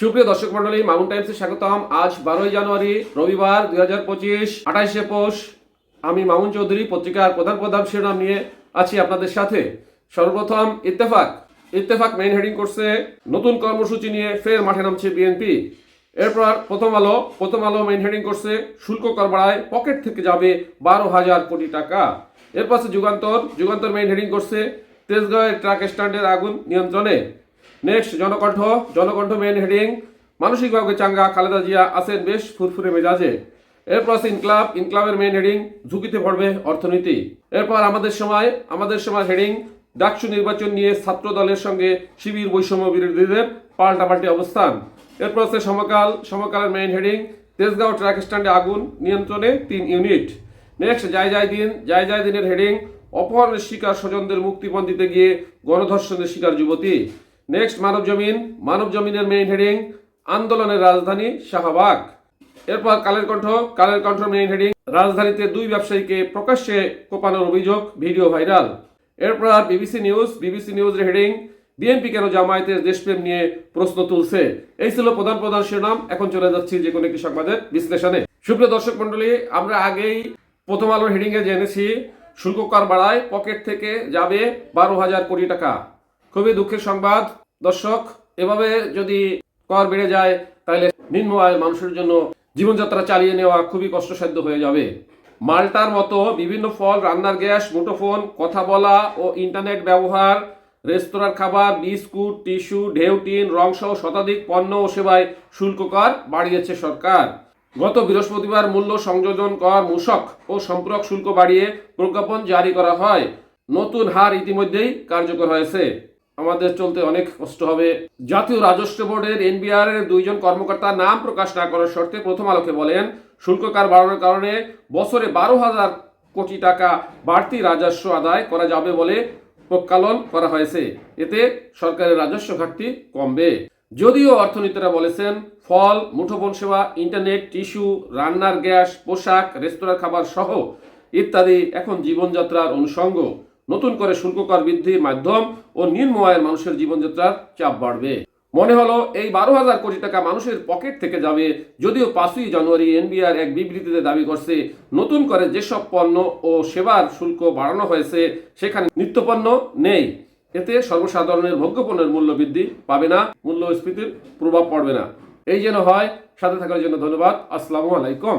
সুপ্রিয় দর্শক মন্ডলী মাউন্ট টাইমসে স্বাগতম। আজ বারোই জানুয়ারি, রবিবার দুই হাজার পঁচিশ, আঠাইশে পৌষ। আমি মামুন চৌধুরী, পত্রিকার প্রধান প্রধান শিরোনাম নিয়ে আছি আপনাদের সাথে। সর্বপ্রথম ইত্তেফাক। ইত্তেফাক মেইন হেডিং করছে, নতুন কর্মসূচি নিয়ে ফের মাঠে নামছে বিএনপি এরপর প্রথম আলো প্রথম আলো মেইন হেডিং করছে, শুল্ক কর বাড়ায় পকেট থেকে যাবে বারো হাজার কোটি টাকা। এরপর যুগান্তর। যুগান্তর মেইন হেডিং করছে, তেজগাঁওয়ের ট্রাক স্ট্যান্ডের আগুন নিয়ন্ত্রণে। Next Janakantha Janakantha main heading মানসিকভাবে চাঙ্গা, খালেদা জিয়া আছেন বেশ ফুরফুরে মেজাজে। এরপর আছে ইনক্লাব, ইনক্লাবের মেন হেডিং ঝুঁকিতে পড়বে অর্থনীতি। এরপর আমাদের সময় আমাদের সময় হেডিং ডাকসু নির্বাচন নিয়ে ছাত্র দলের সঙ্গে শিবির বৈষম্য বিরোধীদের পাল্টাপাল্টি অবস্থান। এরপর আছে সমকাল, সমকালের মেইন হেডিং তেজগাঁও ট্রাক স্ট্যান্ডে আগুন নিয়ন্ত্রণে তিন ইউনিট নেক্সট যায় যায় দিন যায় যায় দিনের হেডিং অপহরণের শিকার স্বজনদের মুক্তিপণ দিতে গিয়ে গণধর্ষণের শিকার যুবতী। নেক্সট মানব জমিন। মানব জমিনের মেইন হেডিং আন্দোলনের রাজধানী শাহবাগ। এরপর কালের কণ্ঠ। কালের কণ্ঠ মেইন হেডিং রাজধানীতে দুই ব্যবসায়ীকে প্রকাশ্যে কোপানোর অভিযোগ, ভিডিও ভাইরাল। এরপর বিবিসি নিউজ বিবিসি নিউজের হেডিং বিএনপি কেন জামায়াতের দেশপ্রেম নিয়ে প্রশ্ন তুলছে? এই ছিল প্রধান প্রধান শিরোনাম। এখন চলে যাচ্ছি যে কোনো একটি সংবাদের বিশ্লেষণে। সুপ্রিয় দর্শক মন্ডলী আমরা আগেই প্রথম আলোর হেডিংয়ে জেনেছি। শুল্ক কর বাড়ায় পকেট থেকে যাবে বারো হাজার কোটি টাকা। খুবই দুঃখের সংবাদ। দর্শক, এভাবে যদি কর বেড়ে যায়, তাহলে নিম্ন আয়ের মানুষের জন্য জীবনযাত্রা চালিয়ে নেওয়া খুবই কষ্টসাধ্য হয়ে যাবে। মাল্টার মতো বিভিন্ন ফল, রান্নার গ্যাস, মুঠোফোন, কথা বলা ও ইন্টারনেট ব্যবহার, রেস্তোরাঁর খাবার, বিস্কুট, টিস্যু ঢেউটিন রংসহ শতাধিক পণ্য ও সেবায় শুল্ক কর বাড়িয়েছে সরকার। গত বৃহস্পতিবার মূল্য সংযোজন কর মূসক ও সম্পূরক শুল্ক বাড়িয়ে প্রজ্ঞাপন জারি করা হয়। নতুন হার ইতিমধ্যেই কার্যকর হয়েছে। আমাদের চলতে অনেক কষ্ট হবে। জাতীয় রাজস্ব বোর্ডের এনবিআর এর দুইজন কর্মকর্তা নাম প্রকাশ না করার শর্তে প্রথম আলোকে বলেন, শুল্ক কার বাড়ানোর কারণে বছরে বারো হাজার কোটি টাকা বাড়তি রাজস্ব আদায় করা যাবে বলে প্রকালন করা হয়েছে। এতে সরকারের রাজস্ব ঘাটতি কমবে। যদিও অর্থনীতিরা বলেছেন, ফল, মুঠোফোন সেবা, ইন্টারনেট, টিস্যু, রান্নার গ্যাস, পোশাক রেস্তোরাঁর খাবার সহ ইত্যাদি এখন জীবনযাত্রার অনুষঙ্গ। নতুন করে শুল্ক কর বৃদ্ধির মাধ্যম ও নিম্ন আয়ের মানুষের জীবনযাত্রার চাপ বাড়বে। মনে হলো, এই বারো হাজার কোটি টাকা মানুষের পকেট থেকে যাবে, যদিও পাঁচই জানুয়ারি এনবিআর এক বিবৃতিতে দাবি করছে, নতুন করে যেসব পণ্য ও সেবার শুল্ক বাড়ানো হয়েছে, সেখানে নিত্যপণ্য নেই। এতে সর্বসাধারণের ভোগ্যপণ্যের মূল্য বৃদ্ধি পাবে না, মূল্যস্ফীতির প্রভাব পড়বে না। এই যেন হয়, সাথে থাকার জন্য ধন্যবাদ, আসসালামু আলাইকুম।